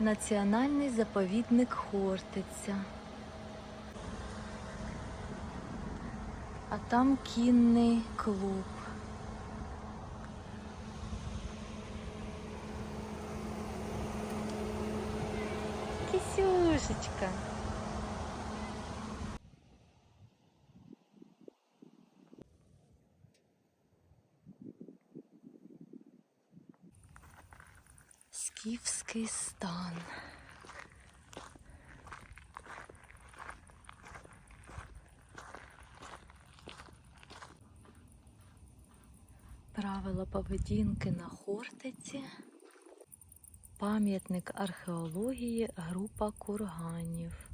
Національний заповідник Хортиця. А там кінний клуб. Кисюшечка. Скіфський стан. Правила поведінки на Хортиці. Пам'ятник археології група курганів.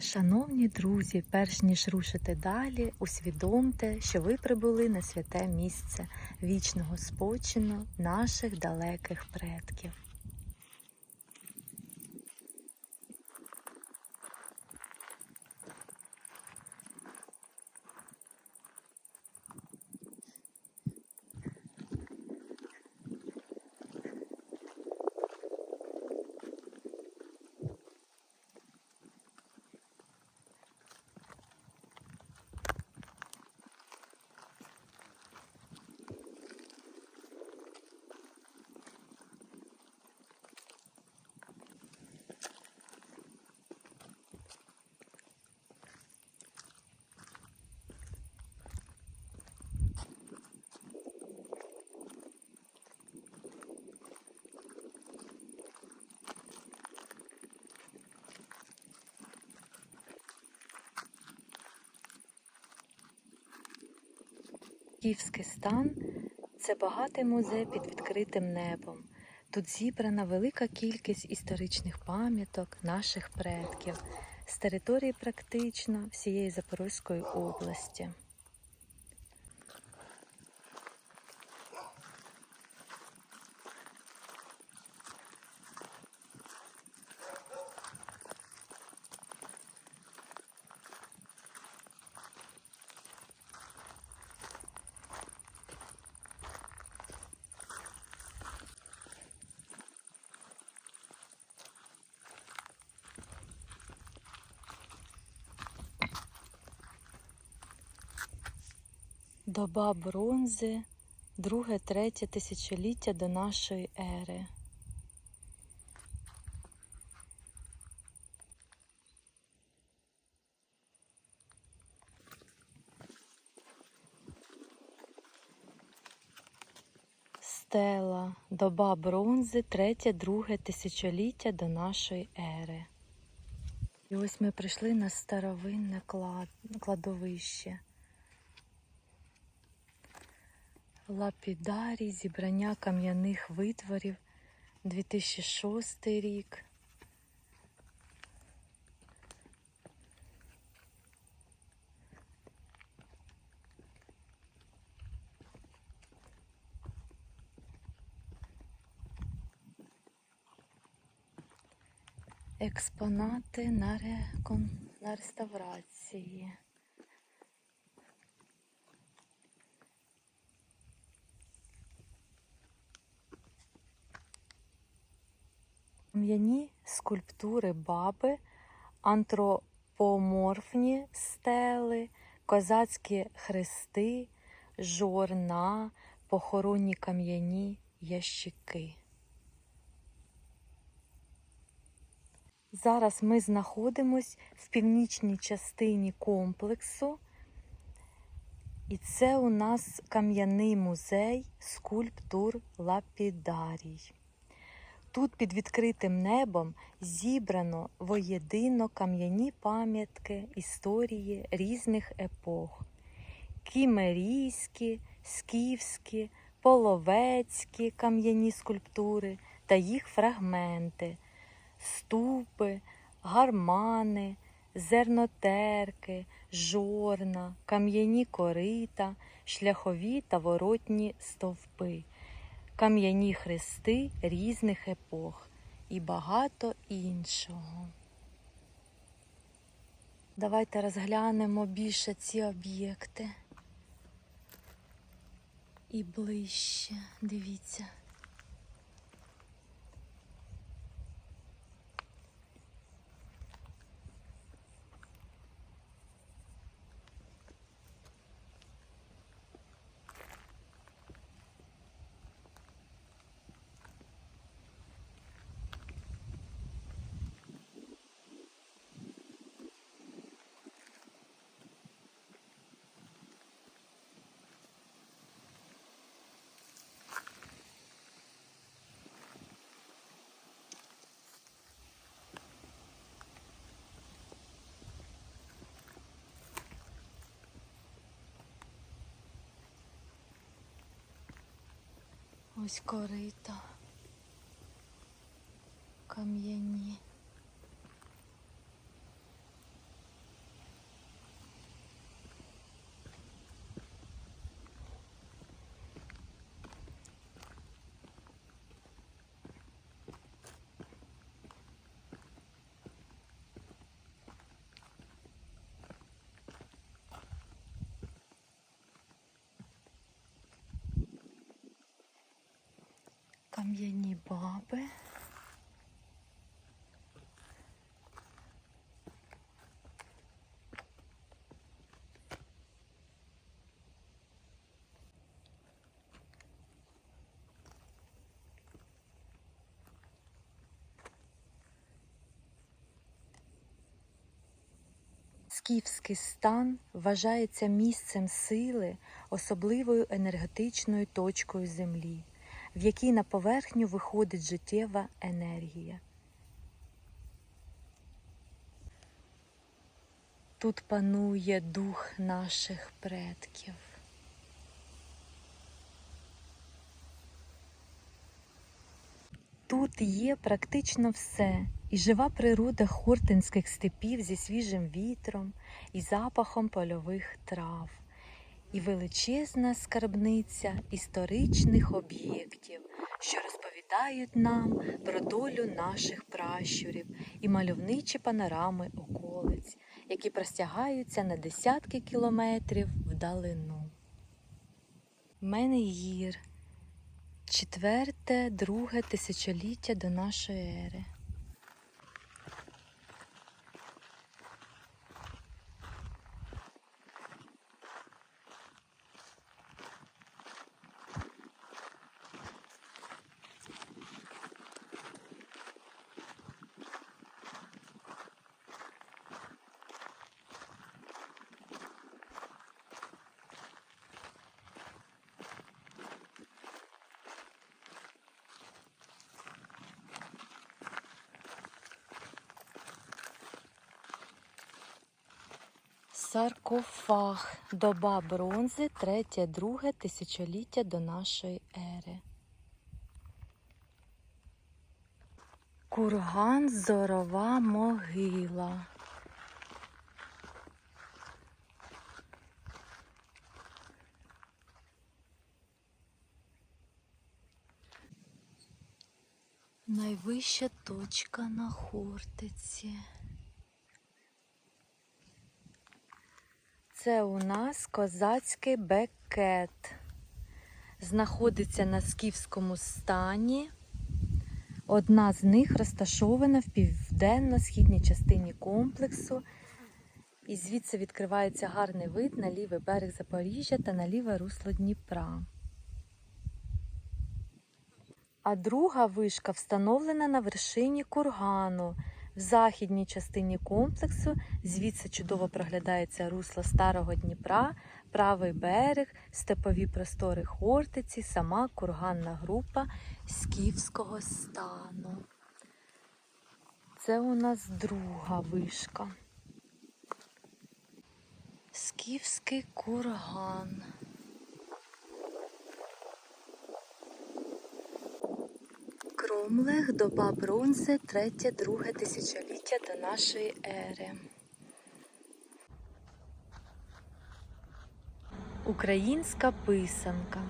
Шановні друзі, перш ніж рушити далі, усвідомте, що ви прибули на святе місце вічного спочину наших далеких предків. Київський стан це багатий музей під відкритим небом. Тут зібрана велика кількість історичних пам'яток наших предків з території практично всієї Запорізької області. Доба бронзи, друге-третє тисячоліття до нашої ери. Стела, доба бронзи, третє-друге тисячоліття до нашої ери. І ось ми прийшли на старовинне клад... кладовище. Лапідарій, зібрання кам'яних витворів, 2006 рік. Експонати на, рекон... на реставрації. Кам'яні скульптури баби, антропоморфні стели, козацькі хрести, жорна, похоронні кам'яні ящики. Зараз ми знаходимось в північній частині комплексу, і це у нас кам'яний музей скульптур Лапідарій. Тут під відкритим небом зібрано воєдино кам'яні пам'ятки історії різних епох: кімерійські, скіфські, половецькі кам'яні скульптури та їх фрагменти, ступи, гармани, зернотерки, жорна, кам'яні корита, шляхові та воротні стовпи кам'яні хрести різних епох і багато іншого. Давайте розглянемо більше ці об'єкти. І ближче, дивіться. Ось корита. Кам'яні. Кам'яні баби. Скіфський стан вважається місцем сили, особливою енергетичною точкою Землі, в якій на поверхню виходить життєва енергія. Тут панує дух наших предків. Тут є практично все, і жива природа хортинських степів зі свіжим вітром і запахом польових трав, і величезна скарбниця історичних об'єктів, що розповідають нам про долю наших пращурів і мальовничі панорами околиць, які простягаються на десятки кілометрів вдалину. Менегір Четверте, друге тисячоліття до нашої ери. Саркофаг. Доба бронзи, третє, друге тисячоліття до нашої ери. Курган Зорова могила. Найвища точка на Хортиці. Це у нас козацький бекет. Знаходиться на скіфському стані. Одна з них розташована в південно-східній частині комплексу. І звідси відкривається гарний вид на лівий берег Запоріжжя та на ліве русло Дніпра. А друга вишка встановлена на вершині кургану. В західній частині комплексу звідси чудово проглядається русло Старого Дніпра, правий берег, степові простори Хортиці, сама курганна група Скіфського стану. Це у нас друга вишка. Скіфський курган. Кромлех, доба бронзи, третє, друге тисячоліття до нашої ери. Українська писанка.